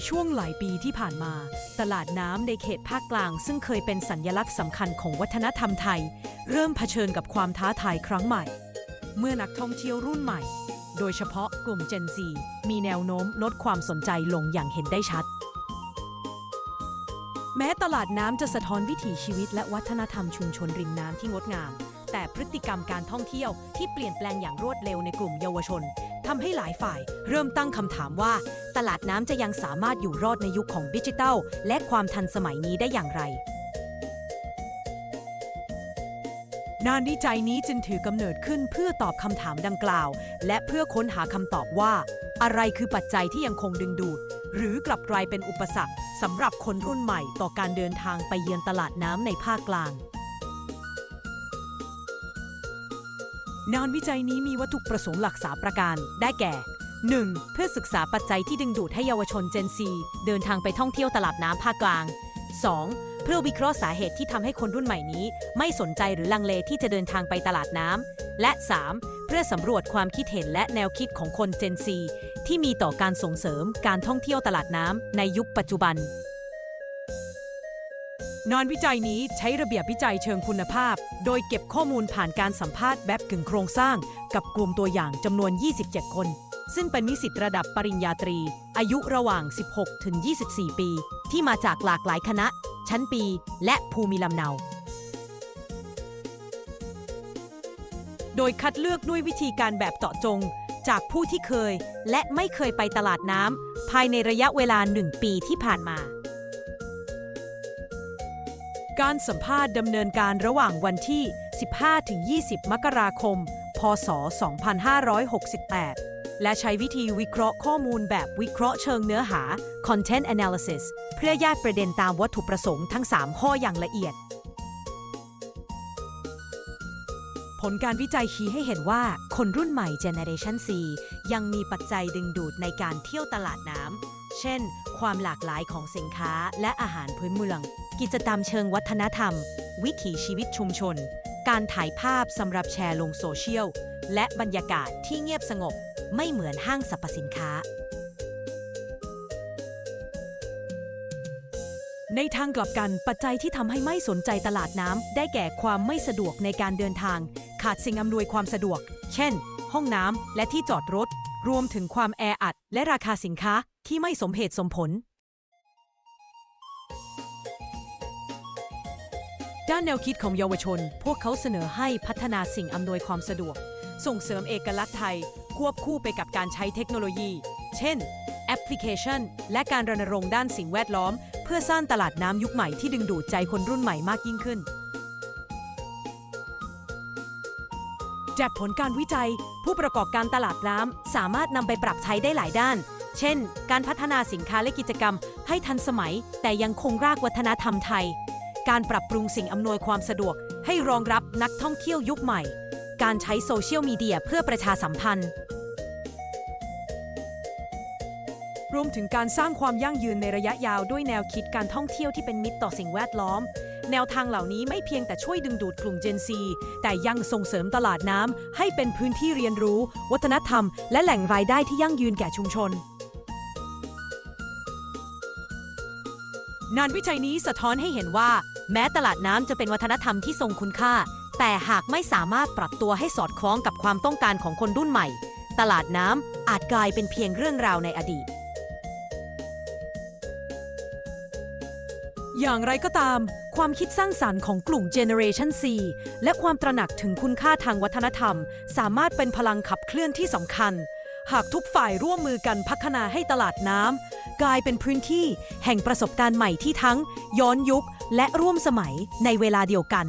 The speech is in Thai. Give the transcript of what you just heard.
ในช่วงหลายปีที่ผ่านมา ตลาดน้ำในเขตภาคกลาง ซึ่งเคยเป็นสัญลักษณ์สำคัญของวัฒนธรรมไทย เริ่มเผชิญกับความท้าทายครั้งใหม่ เมื่อนักท่องเที่ยวรุ่นใหม่ โดยเฉพาะกลุ่ม Gen Z มีแนวโน้มลดความสนใจลงอย่างเห็นได้ชัด แม้ตลาดน้ำจะสะท้อนวิถีชีวิตและวัฒนธรรมชุมชนริมน้ำที่งดงาม แต่พฤติกรรมการท่องเที่ยวที่เปลี่ยนแปลงอย่างรวดเร็วในกลุ่มเยาวชน ทำให้หลายฝ่าย เริ่มตั้งคำถามว่า ตลาดน้ำจะยังสามารถอยู่รอดในยุคของดิจิทัล และความทันสมัยนี้ได้อย่างไร งานวิจัยนี้จึงถือกำเนิดขึ้นเพื่อตอบคำถามดังกล่าว และเพื่อค้นหาคำตอบว่า อะไรคือปัจจัยที่ยังคงดึงดูด หรือกลับกลายเป็นอุปสรรคสำหรับคนรุ่นใหม่ต่อการเดินทางไปเยือนตลาดน้ำในภาคกลาง งานวิจัยนี้มีวัตถุประสงค์หลักสามประการ ได้แก่ 1. เพื่อศึกษาปัจจัยที่ดึงดูดให้เยาวชน Gen Z เดินทางไปท่องเที่ยวตลาดน้ำภาคกลาง 2. เพื่อวิเคราะห์สาเหตุที่ทำให้คนรุ่นใหม่นี้ ไม่สนใจหรือลังเลที่จะเดินทางไปตลาดน้ำและ 3. เพื่อสำรวจความคิดเห็นและแนวคิดของคน Gen Z ที่มีต่อการส่งเสริมการท่องเที่ยวตลาดน้ำในยุคปัจจุบัน งานวิจัยนี้ใช้ระเบียบวิจัยเชิงคุณภาพ โดยเก็บข้อมูลผ่านการสัมภาษณ์แบบกึ่งโครงสร้าง กับกลุ่มตัวอย่างจำนวน 27 คน ซึ่งเป็นนิสิตระดับปริญญาตรี อายุระหว่าง 16 ถึง 24 ปี ที่มาจากหลากหลายคณะ ชั้นปี และภูมิลำเนา โดยคัดเลือกด้วยวิธีการแบบเจาะจง จากผู้ที่เคย และไม่เคยไปตลาดน้ำภายในระยะเวลา 1 ปีที่ผ่านมา การสัมภาษณ์ดำเนินการระหว่างวันที่ 15-20 มกราคม พศ 2568 และใช้วิธีวิเคราะห์ข้อมูลแบบวิเคราะห์เชิงเนื้อหา content analysis เพื่อแยกประเด็นตามวัตถุประสงค์ทั้ง 3 ข้ออย่างละเอียด ผลการวิจัยชี้ให้เห็นว่าคนรุ่นใหม่ Generation C ยังมีปัจจัยดึงดูดในการเที่ยวตลาดน้ำ เช่น ความหลากหลายของสินค้าและอาหารพื้นเมือง กิจกรรมเชิงวัฒนธรรม วิถีชีวิตชุมชน การถ่ายภาพสำหรับแชร์ลงโซเชียล และบรรยากาศที่เงียบสงบ ไม่เหมือนห้างสรรพสินค้า ในทางกลับกันปัจจัยที่ทำให้ไม่สนใจตลาดน้ำได้แก่ความไม่สะดวกในการเดินทาง ขาดสิ่งอำนวยความสะดวก เช่น ห้องน้ำและที่จอดรถ รวมถึงความแออัดและราคาสินค้าที่ไม่สมเหตุสมผล ด้านแนวคิดของเยาวชน พวกเขาเสนอให้พัฒนาสิ่งอำนวยความสะดวก ส่งเสริมเอกลักษณ์ไทย ควบคู่ไปกับการใช้เทคโนโลยี เช่น แอปพลิเคชัน และการรณรงค์ด้านสิ่งแวดล้อม เพื่อสร้างตลาดน้ำยุคใหม่ที่ดึงดูดใจคนรุ่นใหม่มากยิ่งขึ้น จากผลการวิจัย ผู้ประกอบการตลาดน้ำสามารถนำไปปรับใช้ได้หลายด้าน เช่น การพัฒนาสินค้าและกิจกรรม ให้ทันสมัย แต่ยังคงรากวัฒนธรรมไทย การปรับปรุงสิ่งอำนวยความสะดวก ให้รองรับนักท่องเที่ยวยุคใหม่ การใช้โซเชียลมีเดียเพื่อประชาสัมพันธ์ รวมถึงการสร้างความยั่งยืนในระยะยาวด้วยแนวคิดการท่องเที่ยวที่เป็นมิตรต่อสิ่งแวดล้อม แนวทางเหล่านี้ไม่เพียงแต่ช่วยดึงดูดกลุ่ม Gen Z แต่ยังส่งเสริมตลาดน้ำให้เป็นพื้นที่เรียนรู้ วัฒนธรรม และแหล่งรายได้ที่ยั่งยืนแก่ชุมชน งานวิจัยนี้สะท้อนให้เห็นว่า แม้ตลาดน้ำจะเป็นวัฒนธรรมที่ทรงคุณค่า แต่หากไม่สามารถปรับตัวให้สอดคล้องกับความต้องการของคนรุ่นใหม่ ตลาดน้ำอาจกลายเป็นเพียงเรื่องราวในอดีต อย่างไรก็ตาม ความคิดสร้างสรรค์ของกลุ่ม Generation C และความตระหนักถึงคุณค่าทางวัฒนธรรม สามารถเป็นพลังขับเคลื่อนที่สำคัญ หากทุกฝ่ายร่วมมือกันพัฒนาให้ตลาดน้ำกลายเป็นพื้นที่แห่งประสบการณ์ใหม่ที่ทั้ง ย้อนยุคและร่วมสมัยในเวลาเดียวกัน